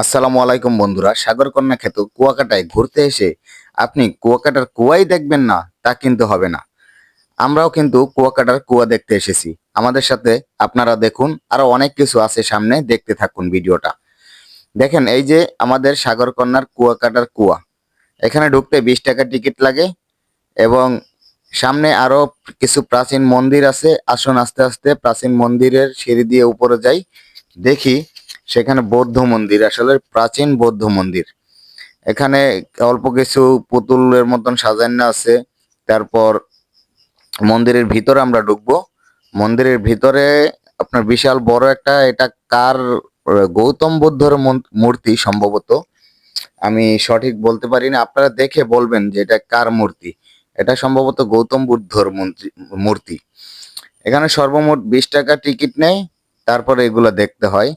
আসসালামু আলাইকুম বন্ধুরা, সাগরকন্যা খেত কুয়াকাটায় ঘুরতে এসে আপনি কুয়াকাটার কুয়াই দেখবেন না, তা কিন্তু হবে না। আমরাও কিন্তু কুয়াকাটার কুয়া দেখতে এসেছি। আমাদের সাথে আপনারা দেখুন, আরও অনেক কিছু আছে সামনে, দেখতে থাকুন ভিডিওটা। দেখেন, এই যে আমাদের সাগরকন্যার কুয়াকাটার কুয়া। এখানে ঢুকতে বিশ টাকা টিকিট লাগে এবং সামনে আরও কিছু প্রাচীন মন্দির আছে। আসুন আস্তে আস্তে প্রাচীন মন্দিরের সিঁড়ি দিয়ে উপরে যাই, দেখি সেখানে বৌদ্ধ মন্দির, আসলে প্রাচীন বৌদ্ধ মন্দির। এখানে অল্প কিছু পুতুলের মতন সাজানো আছে। তারপর মন্দিরের ভিতরে আমরা ঢুকবো। মন্দিরের ভিতরে আপনার বিশাল বড় একটা, এটা কার, গৌতম বুদ্ধর মূর্তি সম্ভবত। আমি সঠিক বলতে পারি না। আপনারা দেখে বলবেন যে এটা কার মূর্তি। এটা সম্ভবত গৌতম বুদ্ধর মূর্তি। এখানে সর্বমোট বিশ টাকা টিকিট নেয়। তারপরে এগুলো দেখতে হয়।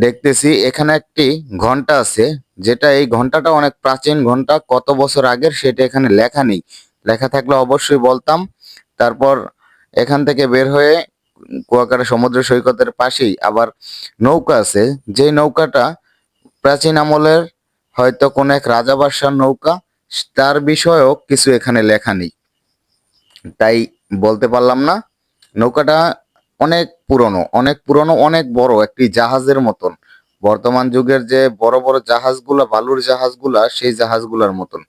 দেখতেছি, এখানে একটি ঘণ্টা আছে, যেটা এই ঘন্টাটা অনেক প্রাচীন ঘণ্টা, কত বছর আগের সেটা এখানে লেখা নেই। লেখা থাকলে অবশ্যই বলতাম। তারপর এখান থেকে বের হয়ে কুয়াকাটা সমুদ্র সৈকতের পাশেই আবার নৌকা আছে। যে নৌকাটা প্রাচীন আমলের হয়তো কোন এক রাজা বাদশার নৌকা, তার বিষয়েও কিছু এখানে লেখা নেই। তাই বলতে পারলাম না। নৌকাটা অনেক পুরনো, অনেক পুরনো, অনেক বড়, একটি জাহাজের মতন। বর্তমান যুগের যে বড় বড় জাহাজগুলা, বালুর জাহাজগুলা, সেই জাহাজগুলার মতন।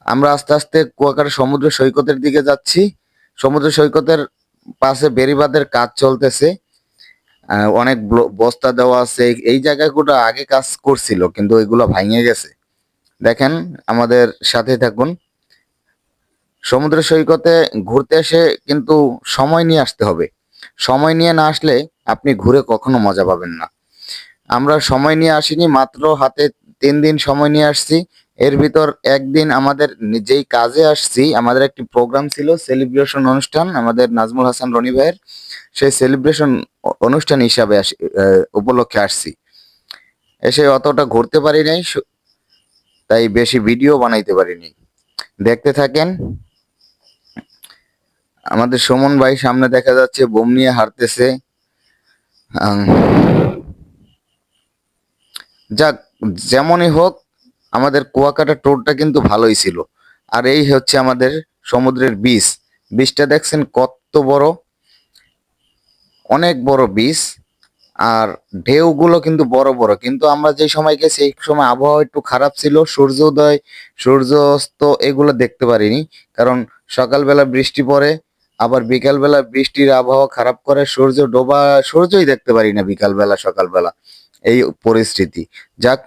আমরা আস্তে আস্তে কুয়াকাটা সমুদ্র সৈকতের দিকে যাচ্ছি। সমুদ্র সৈকতের পাশে বেরিবাদের কাজ চলতেছে। অনেক বস্তা দেওয়া আছে। এই- জায়গাগুলো আগে কাজ করছিল, কিন্তু ওইগুলো ভাঙে গেছে। দেখেন, আমাদের সাথে থাকুন। সমুদ্র সৈকতে ঘুরতে এসে কিন্তু সময় নিয়ে আসতে হবে। সময় নিয়ে না আসলে আপনি ঘুরে কখনো মজা পাবেন না। আমরা সময় নিয়ে আসিনি, মাত্র হাতে তিন দিন সময় নিয়ে আসছি। এর ভিতর একদিন আমাদের যেই কাজে আসছি, আমাদের একটি প্রোগ্রাম ছিল, সেলিব্রেশন অনুষ্ঠান, আমাদের নাজমুল হাসান রনি ভাইয়ের। সেই সেলিব্রেশন অনুষ্ঠান হিসাবে উপলক্ষে আসছি। এসে অতটা ঘুরতে পারি নাই তাই বেশি ভিডিও বানাইতে পারিনি। দেখতে থাকেন আমাদের সুমন ভাই সামনে দেখা যাচ্ছে, বোম নিয়ে হারতেছে। যাক, যেমনই হোক, আমাদের কুয়াকাটা টোরটা কিন্তু ভালোই ছিল। আর এই হচ্ছে আমাদের সমুদ্রের বীজ বীজটা দেখছেন কত বড়? অনেক বড় বীজ আর ঢেউগুলো কিন্তু বড় বড়। কিন্তু আমরা যে সময় গেছি, এই সময় আবহাওয়া একটু খারাপ ছিল। সূর্য উদয় সূর্য অস্ত এগুলো দেখতে পারিনি। কারণ সকালবেলা বৃষ্টি পড়ে আবার বিকালবেলা বৃষ্টির আবহাওয়া খারাপ করে সূর্য ডোবা সূর্যই দেখতে পারি না বিকালবেলা, সকালবেলা। এই পরিস্থিতি। যাক